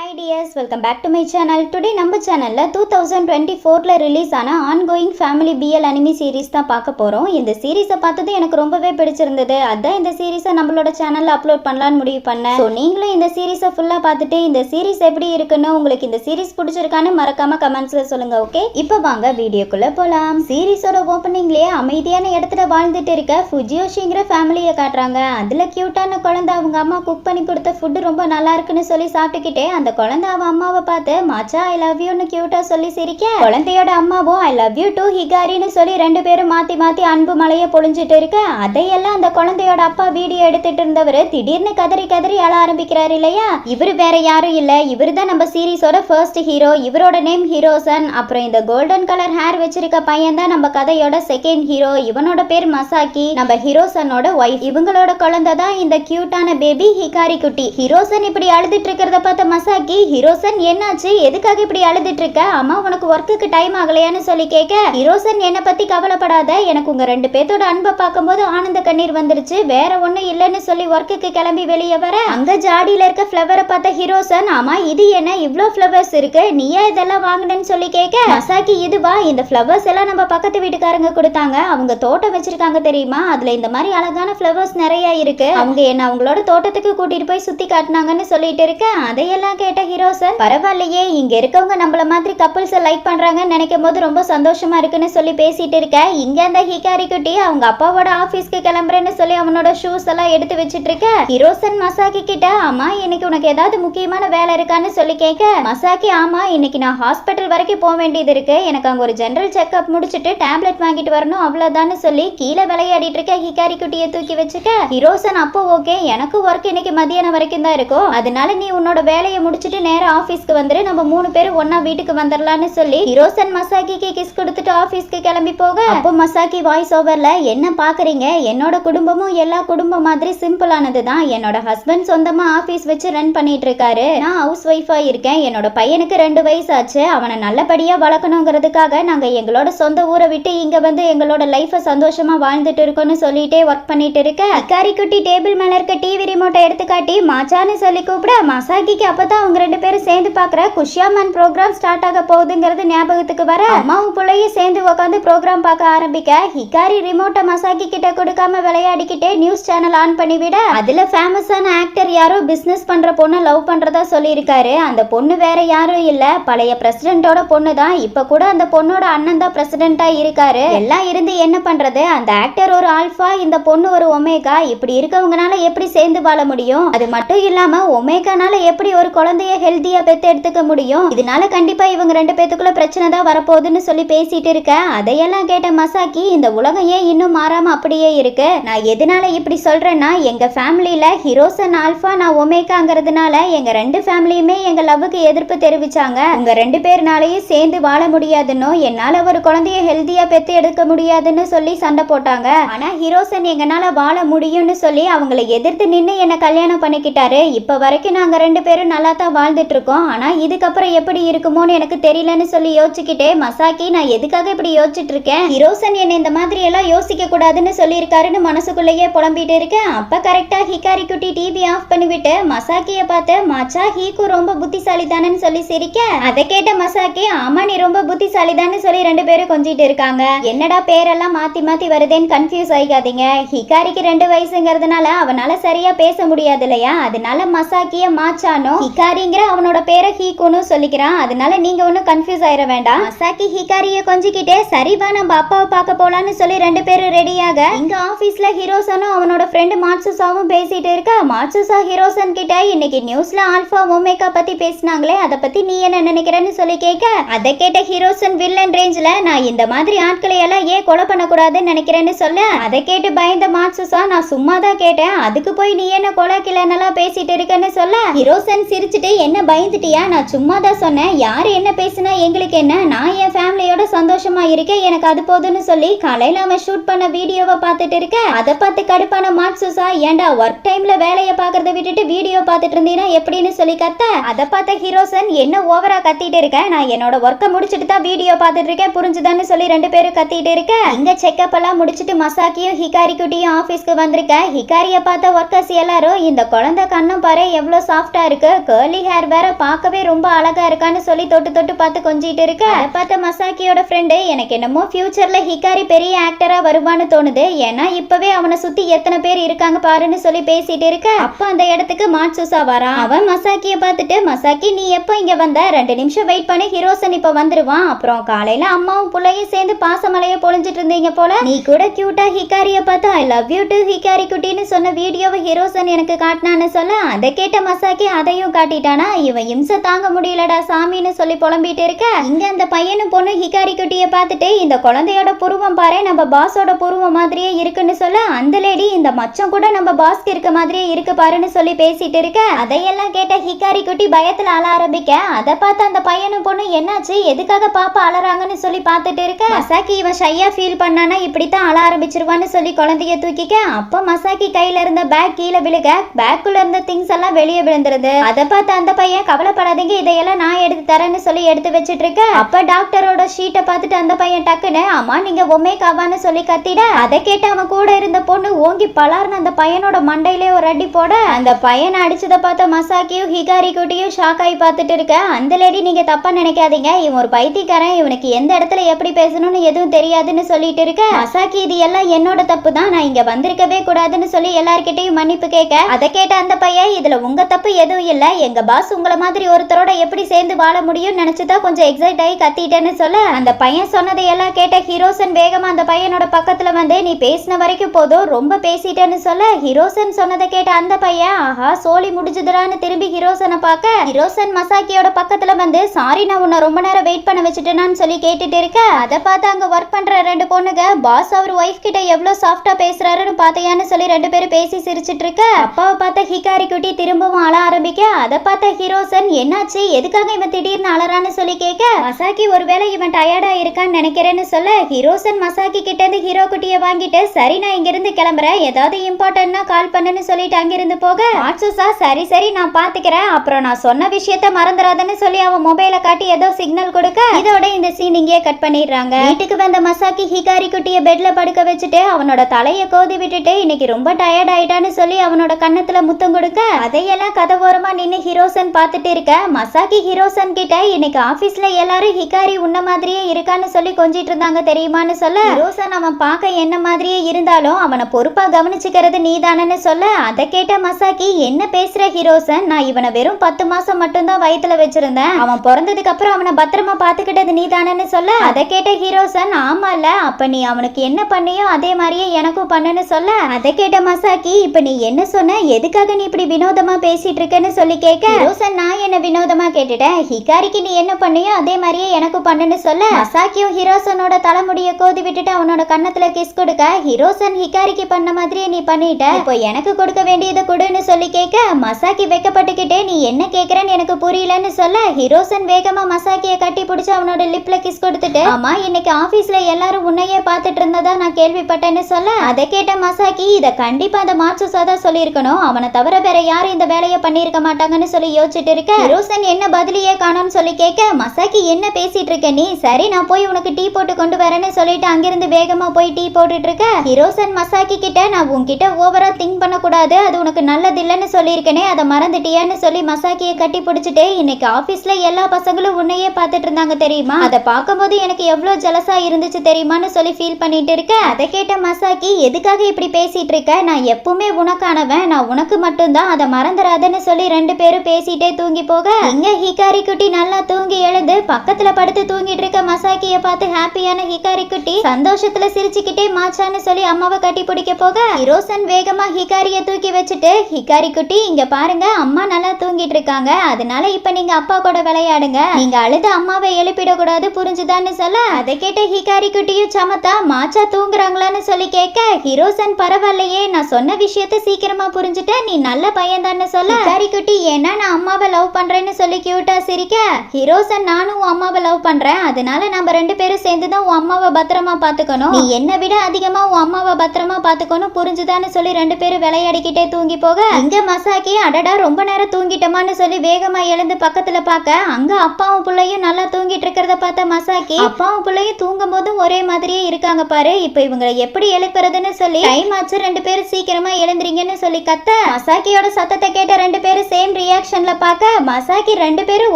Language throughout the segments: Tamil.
Hi dears welcome back to my channel today நம்ம சேனலில் டூ தௌசண்ட் டுவெண்ட்டி ஃபோரில் ரிலீஸ் ஆன ongoing family BL anime series தான் பார்க்க போகிறோம் இந்த சீரிஸை பார்த்தது எனக்கு ரொம்பவே பிடிச்சிருந்தது. அதான் இந்த சீரிஸை நம்மளோட சேனலில் அப்லோட் பண்ணலான்னு முடிவு பண்ணேன். ஸோ நீங்களும் இந்த சீரிஸை ஃபுல்லாக பார்த்துட்டு இந்த சீரிஸ் எப்படி இருக்குன்னு உங்களுக்கு இந்த சீரிஸ் பிடிச்சிருக்கான்னு மறக்காம கமெண்ட்ஸில் சொல்லுங்க ஓகே இப்போ வாங்க வீடியோக்குள்ளே போகலாம் சீரிஸோட ஓப்பனிங்லேயே அமைதியான இடத்துல வாழ்ந்துட்டு இருக்க ஃபுஜியோஷிங்கிற ஃபேமிலியை காட்டுறாங்க. அதில் க்யூட்டான குழந்தை அவங்க அம்மா குக் பண்ணி கொடுத்த ஃபுட்டு ரொம்ப நல்லா இருக்குன்னு சொல்லி சாப்பிட்டுக்கிட்டே அந்த குழந்தை அவ அம்மாவை பார்த்து மச்சா ஐ லவ் யூன்னு கியூட்டா சொல்லி சிரிக்க. குழந்தையோட அம்மாவும் ஐ லவ் யூ டு ஹிகாரின்னு சொல்லி ரெண்டு பேரும் மாத்தி மாத்தி அன்பு மலைய பொழிஞ்சிட்டு இருக்க. அதையெல்லாம் அந்த குழந்தையோட அப்பா வீடியோ எடுத்துட்டு இருந்தவர் திடீர்னு கதறி கதறி அழ ஆரம்பிக்கிறாரு இல்லையா? இவரு வேற யாரும் இல்ல. இவரு தான் நம்ம சீரீஸோட ஃபர்ஸ்ட் ஹீரோ இவரோட நேம் ஹீரோசன் அப்புறம் இந்த கோல்டன் கலர் ஹேர் வச்சிருக்க பையன் தான் நம்ம கதையோட செகண்ட் ஹீரோ இவனோட பேர் மசாக்கி நம்ம ஹீரோசனோட ஒய்ஃப் இவங்களோட குழந்தை தான் இந்த கியூட்டான பேபி ஹிகாரி குட்டி. ஹீரோசன் இப்படி அழுதுட்டு இருக்கிறத பார்த்த மசாக்கி ஹீரோசன் என்னாச்சு? எதுக்காக இப்படி அழுதுட்டு இருக்க? அம்மா உனக்கு ஒர்க்குக்கு டைம் ஆகலையான்னு சொல்லி கேட்க ஹீரோசன் என்னை பத்தி கவலைப்படாத. எனக்கு உங்க ரெண்டு பேத்தோட அன்பை பார்க்கும்போது ஆனந்த கண்ணீர் வந்துருச்சு. வேற ஒண்ணும் இல்லைன்னு சொல்லி ஒர்க்குக்கு கிளம்பி வெளியே வர அங்க ஜாடியில இருக்க ஃப்ளவரை பார்த்த ஹீரோசன் ஆமா இது என்ன? இவ்ளோ ஃப்ளவர்ஸ் இருக்கு. நீயே இதெல்லாம் வாங்கினேன்னு சொல்லி கேட்க மசாக்கி இதுவா? இந்த ஃப்ளவர்ஸ் எல்லாம் நம்ம பக்கத்து வீட்டுக்காரங்க கொடுத்தாங்க. அவங்க தோட்டம் வச்சிருக்காங்க தெரியுமா? அதுல இந்த மாதிரி அழகான ஃப்ளவர்ஸ் நிறைய இருக்கு. அவங்க என்ன அவங்களோட தோட்டத்துக்கு கூட்டிட்டு போய் சுத்தி காட்டினாங்கன்னு சொல்லிட்டு இருக்க. அதையெல்லாம் கேட்ட ஹீரோசன் பரவாயில்லையே இங்க இருக்கவங்க நம்மள மாதிரி கப்புள்ஸ் லைக் பண்றாங்கன்னு நினைக்கும் போது ரொம்ப சந்தோஷமா இருக்குன்னு சொல்லி பேசிட்டு இருக்க. இங்க அந்த ஹிகாரி குட்டி அவங்க அப்பாவோட ஆபீஸ்க்கு கிளம்புறேன்னு சொல்லி அவனோட ஷூஸ் எல்லாம் எடுத்து வச்சிட்டு இருக்க. ஹீரோசன் மசாக்கி கிட்ட அம்மா இன்னைக்கு உனக்கு ஏதாவது முக்கியமான வேலை இருக்கான்னு சொல்லி கேட்க. மசாக்கி ஆமா இன்னைக்கு நான் ஹாஸ்பிட்டல் வரைக்கும் போக வேண்டியது இருக்கு. எனக்கு அங்க ஒரு ஜெனரல் செக்அப் முடிச்சிட்டு டேப்லெட் வாங்கிட்டு வரணும் அவ்வளவுதான்னு சொல்லி கீழே விளையாடிட்டு இருக்க ஹிகாரி குட்டியை தூக்கி வச்சுக்க ஹீரோசன் அப்போ ஓகே எனக்கு ஒர்க் இன்னைக்கு மதியானம் வரைக்கும் தான் இருக்கும். அதனால நீ உன்னோட வேலையை முடிச்சிட்டு நேரம் ஆபீஸ்க்கு வந்துரு. நம்ம மூணு பேரும் ஒன்னா வீட்டுக்கு வந்துடலாம்னு சொல்லி ஹீரோசன் மசாக்கிக்கு கிஸ் கொடுத்துட்டு ஆபீஸ்க்கு கிளம்பி போக. அப்போ மசாக்கி வாய்ஸ் ஓவர்ல என்ன பாக்குறீங்க? என்னோட குடும்பமும் எல்லா குடும்பம் மாதிரி சிம்பிளானது தான் என்னோட ஹஸ்பண்ட் சொந்தமா ஆபீஸ் வச்சு ரன் பண்ணிட்டு இருக்காரு. நான் ஹவுஸ் ஒய்ஃபா இருக்கேன். என்னோட பையனுக்கு ரெண்டு வயசு ஆச்சு அவனை நல்லபடியா வளர்க்கணுங்கிறதுக்காக நாங்க எங்களோட சொந்த ஊரை விட்டு இங்க வந்து எங்களோட லைஃபை சந்தோஷமா வாழ்ந்துட்டு இருக்கோம்னு சொல்லிட்டே ஒர்க் பண்ணிட்டு இருக்க. அக்காரி குட்டி டேபிள் மேல இருக்க டிவி ரிமோட்டை எடுத்து காட்டி மாச்சான்னு சொல்லி கூப்பிட. மசாக்கிக்கு அப்பதான் அவங்க ரெண்டு பேரும் சேர்ந்து பாக்குற குஷியாமன் ப்ரோக்ராம் ஸ்டார்ட் ஆக போகுதுங்கிறது ஞாபகத்துக்கு வர அம்மாவும் பிள்ளையும் சேர்ந்து உட்காந்து ப்ரோக்ராம் பார்க்க ஆரம்பிக்க ஹிகாரி ரிமோட்டை மசாக்கி கிட்ட கொடுக்காம விளையாடிக்கிட்டே நியூஸ் சேனல் ஆன் பண்ணி விட அதுல ஃபேமஸான ஆக்டர் யாரோ பிசினஸ் பண்ற பொண்ணை லவ் பண்றதா சொல்லியிருக்காரு. அந்த பொண்ணு வேற யாரும் இல்ல. பழைய பிரசிடென்ட்டோட பொண்ணு தான் இப்ப கூட அந்த பொண்ணோட அண்ணன் தான் பிரசிடென்ட்டா இருக்காரு. எல்லாம் இருந்து என்ன பண்றது? அந்த ஆக்டர் ஒரு ஆல்ஃபா இந்த பொண்ணு ஒரு ஒமேகா இப்படி இருக்கவங்கனால எப்படி சேர்ந்து வாழ முடியும்? அது மட்டும் இல்லாம ஒமேகானால எப்படி ஒரு குழந்தைய ஹெல்த்தியா பெத்து எடுத்துக்க முடியும். இதனால கண்டிப்பா இவங்க ரெண்டு பேத்துக்குள்ள பிரச்சனை தான் வரப்போகுதுன்னு சொல்லி பேசிட்டு இருக்க. அதையெல்லாம் கேட்ட மசாக்கி இந்த உலகம் ஏன் இன்னும் மாறாம அப்படியே இருக்கு? நான் எதனால இப்படி சொல்றேன்னா எங்க ஃபேமிலியில ஹீரோசன் ஆல்ஃபா நான் ஒமேக்காங்கிறதுனால எங்க ரெண்டு ஃபேமிலியுமே எங்க லவ்வுக்கு எதிர்ப்பு தெரிவிச்சாங்க. உங்க ரெண்டு பேர்னாலயும் சேர்ந்து வாழ முடியாதுன்னு என்னால ஒரு குழந்தைய ஹெல்த்தியா பெத்து எடுக்க முடியாதுன்னு சொல்லி சண்டை போட்டாங்க. ஆனா ஹீரோசன் எங்கனால வாழ முடியும்னு சொல்லி அவங்களை எதிர்த்து நின்று என்ன கல்யாணம் பண்ணிக்கிட்டாரு. இப்ப வரைக்கும் நாங்க ரெண்டு பேரும் நல்லா தான் வாழ்ந்துட்டு இருக்கோம் ஆனா இதுக்கப்புறம் எப்படி இருக்குமோன்னு எனக்கு தெரியலன்னு சொல்லி யோசிச்சுக்கிட்டே மசாக்கி நான் எதுக்காக இப்படி யோசிச்சுட்டு இருக்கேன் ஹிரோசன் என்ன இந்த மாதிரி எல்லாம் யோசிக்க கூடாதுன்னு சொல்லியிருக்காருன்னு மனசுக்குள்ளேயே புலம்பிட்டு இருக்கேன். அப்ப கரெக்டா ஹிகாரி குட்டி டிவி ஆஃப் பண்ணிவிட்டு மசாக்கிய பார்த்து மச்சா ஹீக்கு ரொம்ப புத்திசாலி தானேன்னு சொல்லி சிரிக்க? அதை கேட்ட மசாக்கி ஆமா நீ ரொம்ப புத்திசாலி சொல்லி ரெண்டு பேரும் கொஞ்சிட்டு இருக்காங்க. என்னடா பேரெல்லாம் மாத்தி மாத்தி வருதேன்னு கன்ஃபியூஸ் ஆகிக்காதீங்க ஹிகாரிக்கு ரெண்டு வயசுங்கிறதுனால அவனால சரியா பேச முடியாது இல்லையா? அதனால மசாக்கிய மாச்சானோ? ஹிகாரிங்கிற அவனோட பேரை ஹீகோன்னு சொல்லிக்கிறான். அதனால நீங்க ஒன்றும் கன்ஃபியூஸ் ஆயிட வேண்டாம். மசாக்கி ஹிகாரிய கொஞ்சிக்கிட்டே சரிவா நம்ம அப்பாவை பார்க்க போலான்னு சொல்லி ரெண்டு பேரும் ரெடியாக இங்க ஆபீஸ்ல ஹீரோசனும் அவனோட ஃப்ரெண்டு மாட்சுசாவும் பேசிட்டு இருக்க. மாட்சுசா ஹீரோசன் கிட்ட இன்னைக்கு நியூஸ்ல ஆல்பா ஒமேகா பத்தி பேசினாங்களே அதை பத்தி நீ என்ன நினைக்கிறேன்னு சொல்லி கேட்க அதை கேட்ட ஹீரோசன் வில்லன் ரேஞ்சில் நான் இந்த மாதிரி ஆட்களை எல்லாம் ஏன் கொலை பண்ணக்கூடாதுன்னு நினைக்கிறேன்னு சொல்ல அதை கேட்டு பயந்த மாட்சுசா நான் சும்மா தான் கேட்டேன் அதுக்கு போய் நீ என்ன கொலை கிளனெல்லாம் பேசிட்டு இருக்கேன்னு சொல்ல ஹீரோசன் சிரிச்சு பேசிட்டு என்ன பயந்துட்டியா? நான் சும்மா தான் சொன்னேன். யார் என்ன பேசுனா எங்களுக்கு என்ன? நான் என் ஃபேமிலியோட சந்தோஷமா இருக்கேன். எனக்கு அது போதும்னு சொல்லி காலையில் அவன் ஷூட் பண்ண வீடியோவை பார்த்துட்டு இருக்க. அதை பார்த்து கடுப்பான மாட்சுசா ஏன்டா ஒர்க் டைம்ல வேலையை பார்க்கறத விட்டுட்டு வீடியோ பார்த்துட்டு இருந்தீங்கன்னா எப்படின்னு சொல்லி கத்த. அதை பார்த்த ஹீரோசன் என்ன ஓவரா கத்திட்டு இருக்கேன் நான் என்னோட ஒர்க்கை முடிச்சிட்டு தான் வீடியோ பார்த்துட்டு இருக்கேன். புரிஞ்சுதான்னு சொல்லி ரெண்டு பேரும் கத்திட்டு இருக்க. இங்க செக்அப் எல்லாம் முடிச்சிட்டு மசாக்கியும் ஹிகாரி குட்டியும் ஆஃபீஸ்க்கு வந்திருக்க. ஹிகாரியை பார்த்த ஒர்க்கர்ஸ் எல்லாரும் இந்த குழந்தை கண்ணும் பாரு எவ்வளோ சாஃப்டா இருக்கு. கேர்ள் கர்லி ஹேர் வேற பார்க்கவே ரொம்ப அழகா இருக்கான்னு சொல்லி தொட்டு தொட்டு பார்த்து கொஞ்சிட்டு இருக்க. பார்த்த மசாக்கியோட ஃப்ரெண்டு எனக்கு என்னமோ ஃபியூச்சர்ல ஹிகாரி பெரிய ஆக்டரா வருவான்னு தோணுது. ஏன்னா இப்பவே அவனை சுத்தி எத்தனை பேர் இருக்காங்க பாருன்னு சொல்லி பேசிட்டு இருக்க. அப்ப அந்த இடத்துக்கு மாட்சுசா வரான். அவன் மசாக்கிய பார்த்துட்டு மசாக்கி நீ எப்போ இங்க வந்த? ரெண்டு நிமிஷம் வெயிட் பண்ணி. ஹீரோசன் இப்ப வந்துருவான். அப்புறம் காலையில அம்மாவும் பிள்ளையும் சேர்ந்து பாசமலைய பொழிஞ்சிட்டு இருந்தீங்க போல. நீ கூட கியூட்டா ஹிகாரிய பார்த்து I love you to Hikari குட்டின்னு சொன்ன வீடியோவை ஹீரோசன் எனக்கு காட்டினான்னு சொல்ல அதை கேட்ட மசாக்கி அதையும் காட்டி காட்டிட்டானா இவன் இம்சை தாங்க முடியலடா சாமின்னு சொல்லி புலம்பிட்டு இருக்க. இங்க அந்த பையனும் பொண்ணு ஹிகாரி குட்டிய பார்த்துட்டு இந்த குழந்தையோட புருவம் பாரு நம்ம பாஸோட புருவம் மாதிரியே இருக்குன்னு சொல்ல அந்த லேடி இந்த மச்சம் கூட நம்ம பாஸ்க்கு இருக்க மாதிரியே இருக்கு பாருன்னு சொல்லி பேசிட்டு இருக்க. அதையெல்லாம் கேட்ட ஹிகாரி குட்டி பயத்துல அழ ஆரம்பிக்க அதை பார்த்து அந்த பையனும் பொண்ணு என்னாச்சு? எதுக்காக பாப்பா அலறாங்கன்னு சொல்லி பார்த்துட்டு இருக்க? மசாக்கி இவன் ஷையா ஃபீல் பண்ணானா இப்படித்தான் அழ ஆரம்பிச்சிருவான்னு சொல்லி குழந்தைய தூக்கிக்க. அப்ப மசாக்கி கையில இருந்த பேக் கீழே விழுக பேக்குள்ள இருந்த திங்ஸ் எல்லாம் வெளியே விழுந்துருது. அதை பார்த்து அந்த பையன் கவலைப்படாதீங்க இதையெல்லாம் நான் எடுத்து தரேன்னு சொல்லி எடுத்து வச்சிட்டு இருக்க அப்ப டாக்டரோட ஷீட்டை பார்த்துட்டு அந்த பையன் டக்குன்னு அம்மா நீங்க ஒமேகாவான்னு சொல்லி கத்திட. அதை கேட்டு அவன் கூட இருந்த பொண்ணு ஓங்கி பலார்னு அந்த பையனோட மண்டையிலே ஒரு அடி போட அந்த பையனை அடிச்சதை பார்த்த மசாக்கியும் ஹிகாரி குட்டியும் ஷாக் ஆகி பார்த்துட்டு இருக்க. அந்த லேடி நீங்க தப்பா நினைக்காதீங்க. இவன் ஒரு பைத்தியக்காரன். இவனுக்கு எந்த இடத்துல எப்படி பேசணும்னு எதுவும் தெரியாதுன்னு சொல்லிட்டு இருக்க. மசாக்கி இது எல்லாம் என்னோட தப்பு தான். நான் இங்க வந்திருக்கவே கூடாதுன்னு சொல்லி எல்லார்கிட்டையும் மன்னிப்பு கேட்க. அதை கேட்ட அந்த பையன் இதுல உங்க தப்பு எதுவும் இல்ல. எங்க பாஸ் உங்களை மாதிரி ஒருத்தரோட எப்படி சேர்ந்து வாழ முடியும்னு நினைச்சுதான் கொஞ்சம் எக்ஸைட் ஆகி கத்திட்டேன்னு சொல்ல அந்த பையன் சொன்னதை எல்லாம் கேட்ட ஹீரோசன் வேகமாக அந்த பையனோட பக்கத்தில் வந்து நீ பேசின வரைக்கும் போதும் ரொம்ப பேசிட்டேன்னு சொல்ல ஹீரோசன் சொன்னதை கேட்ட அந்த பையன் ஆஹா சோலி முடிஞ்சுதுடான்னு திரும்பி ஹீரோசனை பார்க்க ஹீரோசன் மசாக்கியோட பக்கத்தில் வந்து சாரி நான் உன்னை ரொம்ப நேரம் வெயிட் பண்ண வச்சுட்டேனான்னு சொல்லி கேட்டுட்டு இருக்க அதை பார்த்து அங்கே ஒர்க் பண்ணுற ரெண்டு பொண்ணுங்க பாஸ் அவர் ஒய்ஃப் கிட்ட எவ்வளோ சாஃப்டாக பேசுறாருன்னு பார்த்தையான்னு சொல்லி ரெண்டு பேரும் பேசி சிரிச்சிட்டு இருக்க அப்பாவை பார்த்த ஹிகாரி குட்டி திரும்பவும் ஆள ஆரம்பிக்க அதை பார்த்த ஹீரோசன் என்னாச்சு? எதுக்காக இவன் திடீர்னு அலறான்னு சொல்லி கேட்க மசாக்கி ஒருவேளை இவன் டயர்டா இருக்கான்னு நினைக்கிறேன்னு சொல்ல ஹீரோசன் மசாக்கி கிட்ட இருந்து ஹீரோ குட்டியை வாங்கிட்டு சரி நான் இங்கிருந்து கிளம்புறேன். ஏதாவது இம்பார்ட்டன்ட்னா கால் பண்ணுன்னு சொல்லிட்டு அங்கிருந்து போக ஆட்சுசா சரி சரி நான் பாத்துக்கிறேன் அப்புறம் நான் சொன்ன விஷயத்த மறந்துடாதன்னு சொல்லி அவன் மொபைலை காட்டி ஏதோ சிக்னல் கொடுக்க இதோட இந்த சீன் இங்கேயே கட் பண்ணிடுறாங்க. வீட்டுக்கு வந்த மசாக்கி ஹிகாரி குட்டியை பெட்ல படுக்க வச்சுட்டு அவனோட தலையை கோதி விட்டுட்டு இன்னைக்கு ரொம்ப டயர்ட் ஆயிட்டான்னு சொல்லி அவனோட கன்னத்துல முத்தம் கொடுக்க அதையெல்லாம் கதவோரமா நின்னு ஹீரோசன் பார்த்துட்டு இருக்க? மசாக்கி ஹீரோசன் கிட்ட இன்னைக்கு ஆபீஸ்ல எல்லாரும் ஹிகாரி உன்ன மாதிரியே இருக்கான்னு சொல்லி கொஞ்சிட்டு இருந்தாங்க தெரியுமான்னு சொல்ல? ஹீரோசன் அவன் பார்க்க என்ன மாதிரியே இருந்தாலும் அவனை பொறுப்பா கவனிச்சுக்கிறது நீதானன்னு சொல்ல? அதை கேட்ட மசாக்கி என்ன பேசுற ஹீரோசன்? நான் இவனை வெறும் பத்து மாசம் மட்டும்தான் வயித்துல வச்சிருந்தேன். அவன் பிறந்ததுக்கு அப்புறம் அவனை பத்திரமா பாத்துக்கிட்டது நீதானன்னு சொல்ல? அதை கேட்ட ஹீரோசன் ஆமால அப்ப நீ அவனுக்கு என்ன பண்ணியோ அதே மாதிரியே எனக்கும் பண்ணுன்னு சொல்ல? அதை கேட்ட மசாக்கி இப்ப நீ என்ன சொன்ன? எதுக்காக நீ இப்படி வினோதமா பேசிட்டு இருக்கேன்னு சொல்லி கேட்க ஹீரோசன் நான் என்ன வினோதமா கேட்டுட்டேன்? ஹிகாரிக்கு நீ என்ன பண்ணியோ அதே மாதிரியே எனக்கு பண்ணுன்னு சொல்ல. மசாக்கியும் ஹிரோசனோட தலைமுடிய கோதி விட்டுட்டு அவனோட கன்னத்துல கிஸ் கொடுக்க ஹீரோசன் ஹிகாரிக்கு பண்ண மாதிரியே நீ பண்ணிட்ட. இப்போ எனக்கு கொடுக்க வேண்டியதை கொடுன்னு சொல்லி கேட்க மசாக்கி வெக்கப்பட்டுக்கிட்டே நீ என்ன கேக்குறன்னு எனக்கு புரியலன்னு சொல்ல ஹீரோசன் வேகமா மசாக்கிய கட்டி பிடிச்சு அவனோட லிப்ல கிஸ் கொடுத்துட்டு ஆமா இன்னைக்கு ஆபீஸ்ல எல்லாரும் உன்னையே பார்த்துட்டு இருந்ததா நான் கேள்விப்பட்டேன்னு சொல்ல? அதை கேட்ட மசாக்கி இத கண்டிப்பா அந்த மார்ச்சஸா தான் சொல்லியிருக்கணும். அவனை தவிர வேற யாரும் இந்த வேலையை பண்ணியிருக்க மாட்டாங்கன்னு சொல்லி யோசிச்சுட்டு இருக்க? ஹீரோசன் என்ன பதிலியே காணோம்னு சொல்லி கேட்க மசாக்கி என்ன பேசிட்டு இருக்க நீ? சரி நான் போய் உனக்கு டீ போட்டு கொண்டு வரேன்னு சொல்லிட்டு அங்கிருந்து வேகமா போய் டீ போட்டுட்டு இருக்க. ஹீரோசன் மசாக்கி கிட்ட நான் உன்கிட்ட ஓவரா திங்க் பண்ணக்கூடாது. அது உனக்கு நல்லது இல்லைன்னு சொல்லியிருக்கனே அதை மறந்துட்டியான்னு சொல்லி மசாக்கியை கட்டி பிடிச்சிட்டு இன்னைக்கு ஆபீஸ்ல எல்லா பசங்களும் உன்னையே பார்த்துட்டு இருந்தாங்க தெரியுமா? அதை பார்க்கும்போது எனக்கு எவ்வளவு ஜலசா இருந்துச்சு தெரியுமான்னு சொல்லி ஃபீல் பண்ணிட்டு இருக்க. அதை கேட்ட மசாக்கி எதுக்காக இப்படி பேசிட்டு இருக்க? நான் எப்பவுமே உனக்கானவன். நான் உனக்கு மட்டும்தான். அதை மறந்துடாதன்னு சொல்லி ரெண்டு பேரும் பேசிட்டே தூங்கி போக. இங்க ஹிகாரி குட்டி நல்லா தூங்கி எழுந்து பக்கத்துல படுத்து தூங்கிட்டு இருக்க மசாக்கிய பார்த்து ஹாப்பியான ஹிகாரி குட்டி சந்தோஷத்துல சிரிச்சுக்கிட்டே மாச்சான்னு சொல்லி அம்மாவை கட்டி பிடிக்க போக. ஹிரோசன் வேகமா ஹிகாரிய தூக்கி வச்சுட்டு ஹிகாரி குட்டி இங்க பாருங்க அம்மா நல்லா தூங்கிட்டு இருக்காங்க. அதனால இப்ப நீங்க அப்பா கூட விளையாடுங்க. நீங்க அழுது அம்மாவை எழுப்பிடக்கூடாது புரிஞ்சுதான்னு சொல்ல. அதை கேட்ட ஹிகாரி குட்டியும் சமத்தா மாச்சா தூங்குறாங்களான்னு சொல்லி கேட்க ஹிரோசன் பரவாயில்லையே நான் சொன்ன விஷயத்த சீக்கிரமா புரிஞ்சுட்டேன் நீ நல்ல பையன் தான் சொல்ல. ஹிகாரி குட்டி ஏன்னா நான் அம்மாவை லவ் பண்றேன்னு சொல்லி கியூட்டாக சிரிக்க? ஹீரோசன் நானும் உன் அம்மாவை லவ் பண்றேன். அதனால நம்ம ரெண்டு பேரும் சேர்ந்து தான் உன் அம்மாவை பத்திரமா பார்த்துக்கணும். நீ என்னை விட அதிகமா உன் அம்மாவை பத்திரமா பாத்துக்கணும் புரிஞ்சுதான்னு சொல்லி ரெண்டு பேரும் விளையாடிக்கிட்டே தூங்கி போக? இங்கே மசாக்கி அடடா ரொம்ப நேரம் தூங்கிட்டோமான்னு சொல்லி வேகமா எழுந்து பக்கத்துல பார்க்க அங்க அப்பாவும் பிள்ளையும் நல்லா தூங்கிட்டு இருக்கிறத பார்த்த மசாக்கி அப்பாவும் பிள்ளையும் தூங்கும் போதும் ஒரே மாதிரியே இருக்காங்க பாரு. இப்போ இவங்களை எப்படி எழுப்புறதுன்னு சொல்லி டைம் ஆச்சு ரெண்டு பேரும் சீக்கிரமா எழுந்துறீங்கன்னு சொல்லி கத்த. மசாக்கியோட சத்தத்தை கேட்ட ரெண்டு பேரும் சேம் ரியா ரியாக்ஷனில் பார்க்க மசாக்கி ரெண்டு பேரும்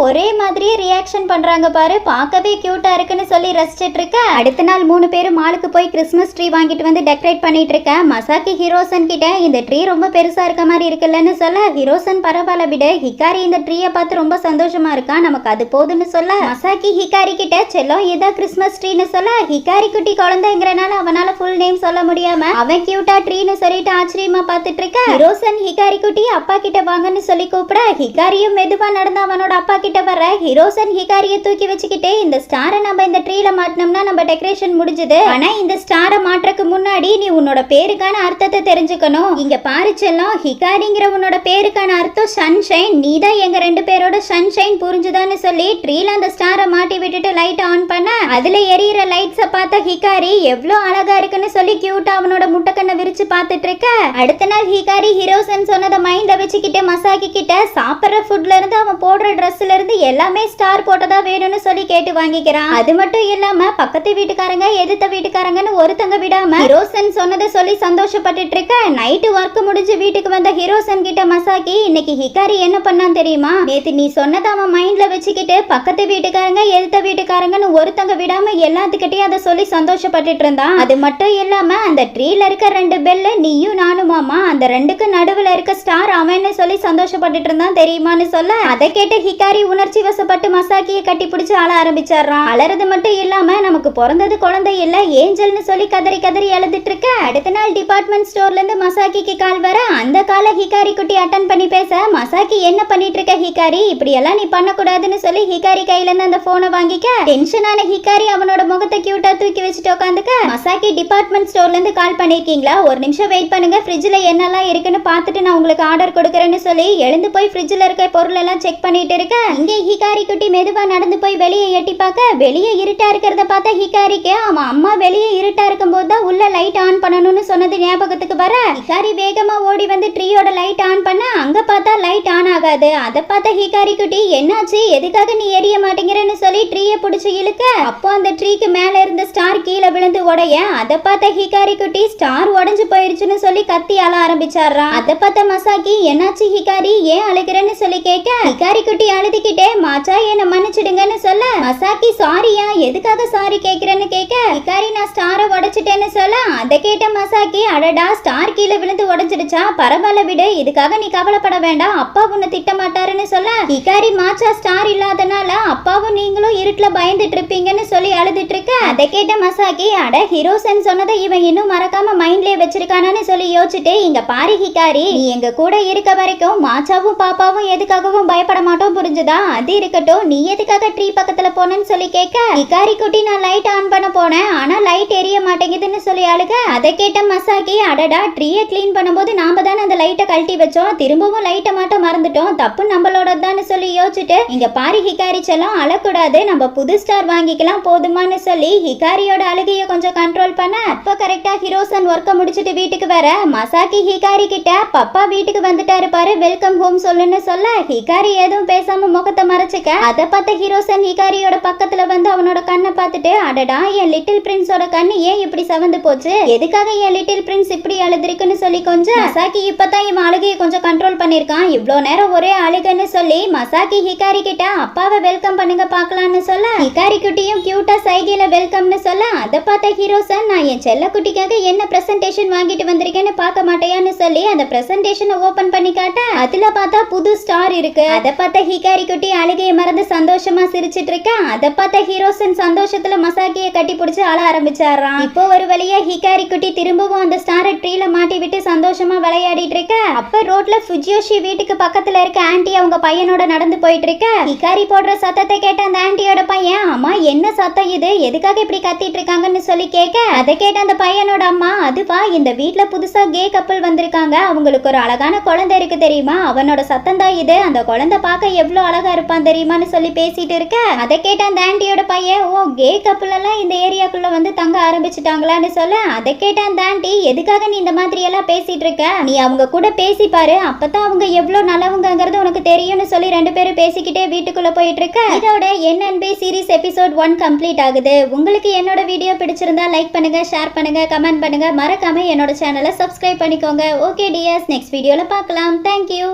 ஒரே மாதிரியே ரியாக்ஷன் பண்ணுறாங்க பாரு. பார்க்கவே க்யூட்டாக இருக்குன்னு சொல்லி ரசிச்சிட்டு இருக்க. அடுத்த நாள் மூணு பேரும் மாலுக்கு போய் கிறிஸ்மஸ் ட்ரீ வாங்கிட்டு வந்து டெக்கரேட் பண்ணிட்டு இருக்க. மசாக்கி ஹீரோசன் கிட்ட இந்த ட்ரீ ரொம்ப பெருசாக இருக்க மாதிரி இருக்குல்லன்னு சொல்ல. ஹீரோசன் பரவாயில்ல விட. ஹிகாரி இந்த ட்ரீயை பார்த்து ரொம்ப சந்தோஷமா இருக்கா? நமக்கு அது போதுன்னு சொல்ல. மசாக்கி ஹிகாரி கிட்ட செல்லம் இதா கிறிஸ்மஸ் ட்ரீன்னு சொல்ல. ஹிகாரி குட்டி குழந்தைங்கிறனால அவனால ஃபுல் நேம் சொல்ல முடியாம அவன் கியூட்டா ட்ரீன்னு சொல்லிட்டு ஆச்சரியமா பார்த்துட்டு இருக்க. ஹீரோசன் ஹிகாரி குட்டி அப்பா கிட்ட வாங்கன்னு சொல்லி கூப்பிட ஹிகாரியும் மெதுவாக நடந்து அவனோட அப்பா கிட்ட வர ஹீரோசன் ஹிகாரியை தூக்கி வச்சுக்கிட்டே இந்த ஸ்டாரை நம்ம இந்த ட்ரீல மாட்டினோம்னா நம்ம டெக்கரேஷன் முடிஞ்சது. ஆனா இந்த ஸ்டாரை மாற்றக்கு முன்னாடி நீ உன்னோட பேருக்கான அர்த்தத்தை தெரிஞ்சுக்கணும். இங்க பாரு செல்லம் ஹிகாரிங்கிற உன்னோட பேருக்கான அர்த்தம் சன்ஷைன் நீ தான் எங்க ரெண்டு பேரோட சன்ஷைன் புரிஞ்சுதான்னு சொல்லி ட்ரீல அந்த ஸ்டாரை மாட்டி விட்டுட்டு லைட் ஆன் பண்ண அதுல எரியிற லைட்ஸை பார்த்த ஹிகாரி எவ்வளோ அழகா இருக்குன்னு சொல்லி கியூட்டா அவனோட முட்டைக்கண்ணை விரிச்சு பார்த்துட்டு இருக்க? அடுத்த நாள் ஹிகாரி ஹிரோசன் சொன்னதை மைண்ட வச்சுக்கிட்டு மசாக்கி கிட்ட சாப்பிட்ற ஃபுட்ல இருந்து அவன் போடுற ட்ரெஸ்ல இருந்து எல்லாமே ஸ்டார் போட்டதா வேணும்னு சொல்லி கேட்டு வாங்கிக்கிறான். அது மட்டும் இல்லாம பக்கத்து வீட்டுக்காரங்க எதிர்த்த வீட்டுக்காரங்கன்னு ஒருத்தங்க விடாம ஹீரோசன் சொன்னதை சொல்லி சந்தோஷப்பட்டுட்டு இருக்க. நைட்டு ஒர்க் முடிஞ்சு வீட்டுக்கு வந்த ஹீரோசன் கிட்ட மசாக்கி இன்னைக்கு ஹிகாரி என்ன பண்ணான் தெரியுமா? நேத்து நீ சொன்னதை அவன் மைண்ட்ல வச்சுக்கிட்டு பக்கத்து வீட்டுக்காரங்க எதிர்த்த வீட்டுக்காரங்கன்னு ஒருத்தங்க விடாம எல்லாத்துக்கிட்டையும் அதை சொல்லி சந்தோஷப்பட்டுட்டு இருந்தான். அது மட்டும் இல்லாம அந்த ட்ரீல இருக்க ரெண்டு பெல்லு நீயும் நானுமாமா அந்த ரெண்டுக்கு நடுவுல இருக்க ஸ்டார் அவன்னு சொல்லி சந்தோஷப்பட்டுட்டு இருந்தான். தெரியுமான்னு சொல்ல? அதை கேட்ட ஹிகாரி உணர்ச்சி வசப்பட்டு மசாக்கியை கட்டி பிடிச்சி அழ ஆரம்பிச்சிடறான். அலறது மட்டும் இல்லாம நமக்கு பிறந்தது குழந்தை இல்ல ஏஞ்சல்னு சொல்லி கதறி கதறி எழுதிட்டு இருக்க. அடுத்த நாள் டிபார்ட்மெண்ட் ஸ்டோர்ல இருந்து மசாக்கிக்கு கால் வர அந்த கால ஹிகாரி குட்டி அட்டன் பண்ணி பேச மசாக்கி என்ன பண்ணிட்டு இருக்க ஹிகாரி? இப்படி எல்லாம் நீ பண்ணக்கூடாதுன்னு சொல்லி ஹிகாரி கையில இருந்து அந்த போனை வாங்கிக்க. டென்ஷனான ஹிகாரி அவனோட முகத்தை கியூட்டா தூக்கி வச்சுட்டு உட்காந்துக்க மசாக்கி டிபார்ட்மெண்ட் ஸ்டோர்ல இருந்து கால் பண்ணிருக்கீங்களா? ஒரு நிமிஷம் வெயிட் பண்ணுங்க. ஃப்ரிட்ஜ்ல என்னெல்லாம் இருக்குன்னு பார்த்துட்டு நான் உங்களுக்கு ஆர்டர் கொடுக்குறேன்னு சொல்லி எழுந்து போய் ஃப்ரிட்ஜில் இருக்க பொருள் எல்லாம் செக் பண்ணிட்டு இருக்க? இங்கே ஹிகாரி குட்டி மெதுவாக நடந்து போய் வெளியே எட்டி பார்க்க வெளியே இருட்டா இருக்கிறத பார்த்தா ஹிகாரிக்கு அவன் அம்மா வெளியே இருட்டா இருக்கும்போது தான் உள்ள லைட் ஆன் பண்ணணும்னு சொன்னது ஞாபகத்துக்கு வர. ஹிகாரி வேகமா ஓடி வந்து ட்ரீயோட லைட் ஆன் பண்ண அங்க பார்த்தா லைட் ஆன் ஆகாது. அதை பார்த்த ஹிகாரி குட்டி என்னாச்சு? எதுக்காக நீ எரிய மாட்டேங்கிறன்னு சொல்லி ட்ரீயை பிடிச்சி இழுக்க? அப்போ அந்த ட்ரீக்கு மேல இருந்த ஸ்டார் கீழே விழுந்து உடைய அதை பார்த்த ஹிகாரி குட்டி ஸ்டார் உடஞ்சு போயிருச்சுன்னு சொல்லி கத்தி அழ ஆரம்பிச்சாராம். அதை பார்த்த மசாக்கி என்னாச்சு ஹிகாரி? ஏன் அழுகிறேன்னு சொல்லி கேட்க ஹிகாரி குட்டி அழுதுகிட்டே மாச்சா என்ன மன்னிச்சிடுங்கன்னு சொல்ல? மசாக்கி சாரியா எதுக்காக சாரி கேக்குறேன்னு கேட்க ஹிகாரி நான் ஸ்டாரை உடைச்சிட்டேன்னு சொல்ல. அதை கேட்ட மசாக்கி அடடா ஸ்டார் கீழே விழுந்து உடைஞ்சிடுச்சா? பரவாயில்ல விடு இதுக்காக நீ கவலைப்பட வேண்டாம். அப்பா உன்னை திட்ட மாட்டாருன்னு சொல்ல. ஹிகாரி மாச்சா ஸ்டார் இல்லாதனால அப்பாவும் நீங்களும் இருட்டுல பயந்துட்டு இருப்பீங்கன்னு சொல்லி அழுதுட்டு இருக்க. அதை கேட்ட மசாக்கி அட ஹீரோசன் சொன்னதை இவன் இன்னும் மறக்காம மைண்ட்லயே வச்சிருக்கானான்னு சொல்லி யோசிச்சுட்டு இங்க பாரு ஹிகாரி நீ எங்க கூட இருக்க வரைக்கும் மாச்சாவும் பாப்பாவும் எதுக்காகவும் பயப்பட மாட்டோம் புரிஞ்சுதா? அது இருக்கட்டும். நீ எதுக்காக ட்ரீ பக்கத்துல போனேன்னு சொல்லி கேட்க ஹிகாரி குட்டி நான் லைட் ஆன் பண்ண போனேன். ஆனா லைட் எரிய மாட்டேங்குதுன்னு சொல்லி அழுக. அதை கேட்ட மசாக்கி அடடா ட்ரீயை கிளீன் பண்ணும்போது நாம தானே அந்த லைட்டை கழட்டி வச்சோம். திரும்பவும் லைட்டை மாட்ட மறந்துட்டோம். தப்பு நம்மளோட தான் சொல்லி யோசிச்சுட்டு இங்க பாரு ஹிகாரி செல்லம் அழக்கூடாது. நம்ம புது ஸ்டார் வாங்கிக்கலாம் போதுமான்னு சொல்லி ஹிகாரியோட அழுகைய கொஞ்சம் கண்ட்ரோல் பண்ண அப்போ கரெக்டா ஹீரோசன் ஒர்க்கை முடிச்சிட்டு வீட்டுக்கு வர. மசாக்கி ஹிகாரி கிட்ட பப்பா வீட்டுக்கு வந்துட்டாரு பாரு வெல்கம் ஹோம் சொல்லுன்னு சொல்ல ஹிகாரி எதுவும் பேசாம முகத்தை மறைச்சுக்க அதை பார்த்த ஹீரோசன் ஹிகாரியோட பக்கத்துல வந்து அவனோட கண்ணை பார்த்துட்டு அடடா என் லிட்டில் பிரின்ஸோட கண்ணு ஏன் இப்படி சவந்து போச்சு? எதுக்காக என் லிட்டில் பிரின்ஸ் இப்படி அழுதுருக்குன்னு சொல்லி கொஞ்சம் மசாக்கி இப்பதான் இவன் அழுகையை கொஞ்சம் கண்ட்ரோல் பண்ணிருக்கான் இவ்வளோ நேரம் ஒரே அழுகன்னு சொல்லி மசாக்கி ஹிகாரி கிட்ட அப்பாவை வெல்கம் பண்ணுங்க பார்க்கலாம்னு சொல்ல ஹிகாரி குட்டியும் கியூட்டா சைகையில வெல்கம்னு சொல்ல அதை பார்த்த ஹீரோசன் நான் என் செல்ல குட்டிக்காக என்ன பிரசன்டேஷன் வாங்கிட்டு வந்திருக்கேன்னு பார்க்க மாட்டேயான்னு சொல்லி அந்த பிரசன்டேஷனை ஓபன் பண்ணி காட்ட அதுல பார்த்தா புது ஸ்டார் இருக்கு. அதை பார்த்த ஹிகாரி குட்டி அழுகையை மறந்து சந்தோஷமா சிரிச்சிட்டு இருக்கா அதை பார்த்த ஹீரோசன் சந்தோஷத்துல மசாக்கியை கட்டி பிடிச்சி அழ ஆரம்பிச்சாராம். இப்போ ஒரு வழியா ஹிகாரி குட்டி திரும்பவும் அந்த ஸ்டாரை ட்ரீல மாட்டி விட்டு சந்தோஷமா விளையாடிட்டு இருக்க அப்ப ரோட்ல ஃபுஜியோஷி வீட்டுக்கு பக்கத்துல இருக்க ஆன்ட்டி அவங்க பையனோட நடந்து போயிட்டு இருக்க ஹிகாரி போடுற சத்தத்தை கேட்ட அந்த ஆன்ட்டியோட பையன் அம்மா என்ன சத்தம் இது? எதுக்காக இப்படி கத்திட்டு இருக்காங்கன்னு சொல்லி கேட்க? அதை கேட்ட அந்த பையனோட அம்மா அதுவா இந்த வீட்டுல புதுசா கே கப்பல் வந்திருக்காங்க. அவங்களுக்கு ஒரு அழகான குழந்தை இருக்கு தெரியுமா? அவனோட சத்தம் தான் இது. அந்த குழந்தை பார்க்க எவ்வளவு அழகா இருப்பான் தெரியுமான்னு சொல்லி பேசிட்டு இருக்க? அதை கேட்ட அந்த ஆண்டியோட பையன் ஓ கே கப்பல் எல்லாம் இந்த ஏரியாக்குள்ள வந்து தங்க ஆரம்பிச்சிட்டாங்களான்னு சொல்ல? அதை கேட்ட அந்த ஆண்டி எதுக்காக நீ இந்த மாதிரி எல்லாம் பேசிட்டு இருக்க? நீ அவங்க கூட பேசி பாரு. அப்பதான் அவங்க எவ்வளவு நல்லவங்கிறது உனக்கு தெரியும்னு சொல்லி ரெண்டு பேரும் பேசிக்கிட்டே வீட்டுக்குள்ள போயிட்டு இருக்க. இதோட N N P series episode one complete ஆகுது. உங்களுக்கு என்னோட வீடியோ பிடிச்சிருந்தா லைக் பண்ணுங்க ஷேர் பண்ணுங்க கமெண்ட் பண்ணுங்க. மறக்காம என்னோட சேனலை சப்ஸ்கிரைப் பண்ணிக்கோங்க. ஓகே டிஎஸ் நெக்ஸ்ட் வீடியோல பார்க்கலாம். தேங்க்யூ